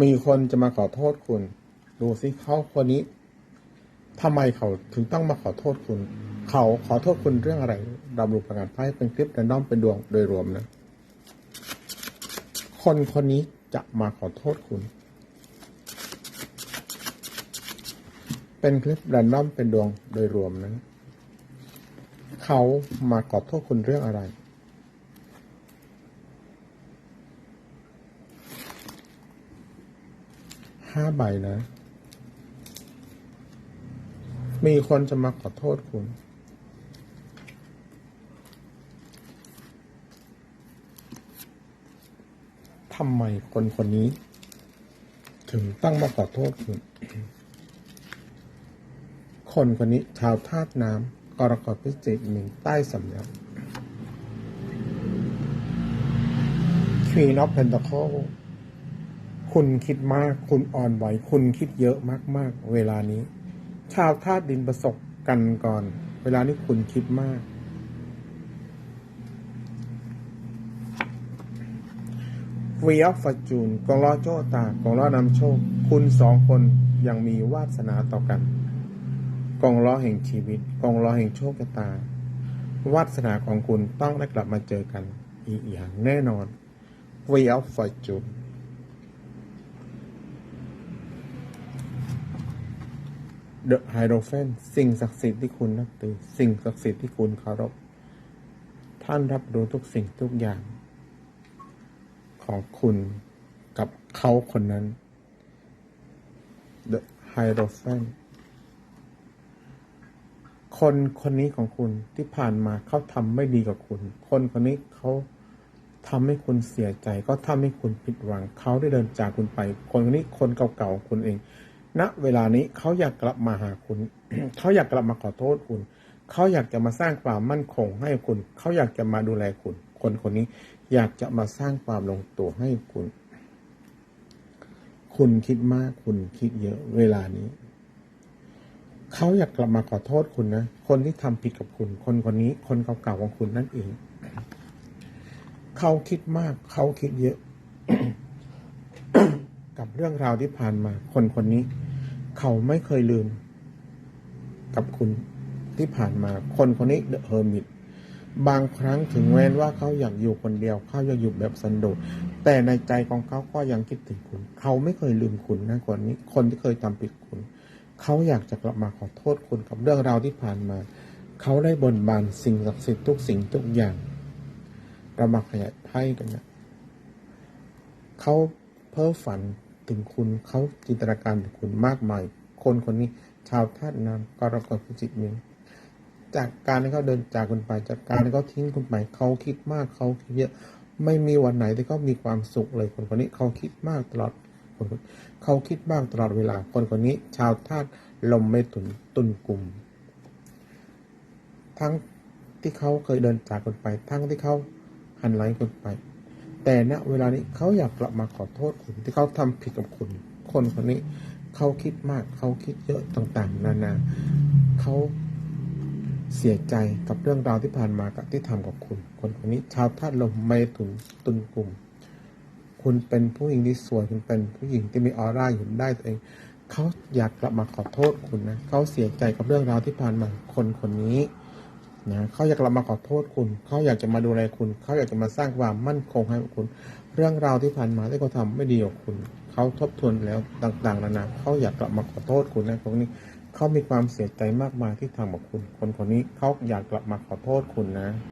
มีคนจะมาขอโทษคุณ ดูสิเขาคนนี้ทำไมเขาถึงต้องมาขอโทษคุณ เขาขอโทษคุณเรื่องอะไรเราดูประกาศไพ่เป็นคลิปแรนดอมเป็นดวงโดยรวมนะ คนคนนี้จะมาขอโทษคุณ เป็นคลิปแรนดอมเป็นดวงโดยรวมนะ เขามาขอโทษคุณเรื่องอะไร ห้าใบนะ มีคนจะมาขอโทษคุณ ทำไมคนคนนี้ ถึงตั้งมาขอโทษคุณ คนคนนี้ชาวธาตุน้ำกรกฎพิจิกหนึ่งใต้สำยักคีนอฟเพนตา คุณคิดมาก คุณอ่อนไหว คุณคิดเยอะมาก ๆ เวลานี้ ชาวธาตุดินประสบกันก่อน เวลานี้คุณคิดมากเวียฟอร์จูนกองล้อโจตากองล้อนำโชค คุณสองคนยังมีวาสนาต่อกัน กองล้อแห่งชีวิต กองล้อแห่งโชคชะตา วาสนาของคุณต้องได้กลับมาเจอกัน อีกอย่างแน่นอน Way of Fortune The Hierophant สิ่งศักดิ์สิทธิ์ที่คุณนับถือสิ่งศักดิ์สิทธิ์ที่คุณเคารพ ท่านรับรู้ทุกสิ่งทุกอย่าง ของคุณกับเขาคนนั้น The Hierophant คนคนนี้ของคุณที่ผ่านมาเขาทำไม่ดีกับคุณ คนคนนี้เขาทำให้คุณเสียใจ ก็ทำให้คุณผิดหวังเขาได้เดินจากคุณไป คนคนนี้คนเก่าๆของคุณเอง ณเวลานี้เขาอยากกลับมาหาคุณ เขาอยากกลับมาขอโทษคุณ เขาอยากจะมาสร้างความมั่นคงให้คุณ เขาอยากจะมาดูแลคุณ คนคนนี้อยากจะมาสร้างความลงตัวให้คุณ คุณคิดมาก คุณคิดเยอะ เวลานี้ เขาอยากกลับมาขอโทษคุณนะ คนที่ทำผิดกับคุณ คนคนนี้ คนเก่าๆของคุณนั่นเอง เขาคิดมาก เขาคิดเยอะ กับเรื่องราวที่ผ่านมา คนคนนี้ เขาไม่เคยลืม กับคุณที่ผ่านมา คนคนนี้เดอะเฮอร์มิตบางครั้งถึงแม้ว่าเขาอยากอยู่คนเดียว เขาอยากอยู่แบบสันโดษ แต่ในใจของเขาก็ยังคิดถึงคุณ เขาไม่เคยลืมคุณนะคนนี้ คนที่เคยทำผิดคุณ เขาอยากจะกลับมาขอโทษคุณกับเรื่องราวที่ผ่านมา เขาได้บนบานสิ่งศักดิ์สิทธิ์ทุกสิ่งทุกอย่างรามาขยายไพ่กันเนะเขา เพ้อฝันถึงคุณเขาจินตนาการถึงคุณมากมาย คนคนนี้ชาวธาตุน้ำกรกฎพิจิกมิงจากการที่เขาเดินจากคุณไป จากการที่เขาทิ้งคุณไปเขาคิดมากเขาคิดเยอะไม่มีวันไหนที่เขามีความสุขเลยคนคนนี้เขาคิดมากตลอดคนคนเขาคิดมากตลอดเวลาคนคนนี้ ชาวธาตุลมไม่ตุนตุนกลุ่ม ทั้งที่เขาเคยเดินจากคนไป ทั้งที่เขาหันหลังคนไป แต่ณเวลานี้เขาอยากกลับมาขอโทษคุณที่เขาทำผิดกับคุณ คนคนนี้เขาคิดมากเขาคิดเยอะต่างๆ นานาเขาเสียใจกับเรื่องราวที่ผ่านมากับที่ทำกับคุณ คนคนนี้ชาวธาตุลมไม่ตุนตุนกลุ่ม คุณเป็นผู้หญิงที่สวยคุณเป็นผู้หญิงที่มีออร่าอยู่ได้ตัวเองเขาอยากกลับมาขอโทษคุณนะเขาเสียใจกับเรื่องราวที่ผ่านมาคนคนนี้ นะเขาอยากกลับมาขอโทษคุณ เขาอยากจะมาดูแลคุณ เขาอยากจะมาสร้างความมั่นคงให้กับคุณ เรื่องราวที่ผ่านมาที่เขาทำไม่ดีกับคุณ เขาทบทวนแล้วต่างๆนานาเขาอยากกลับมาขอโทษคุณนะคนนี้เขามีความเสียใจมากมายที่ทำกับคุณ คนคนนี้เขาอยากกลับมาขอโทษคุณนะ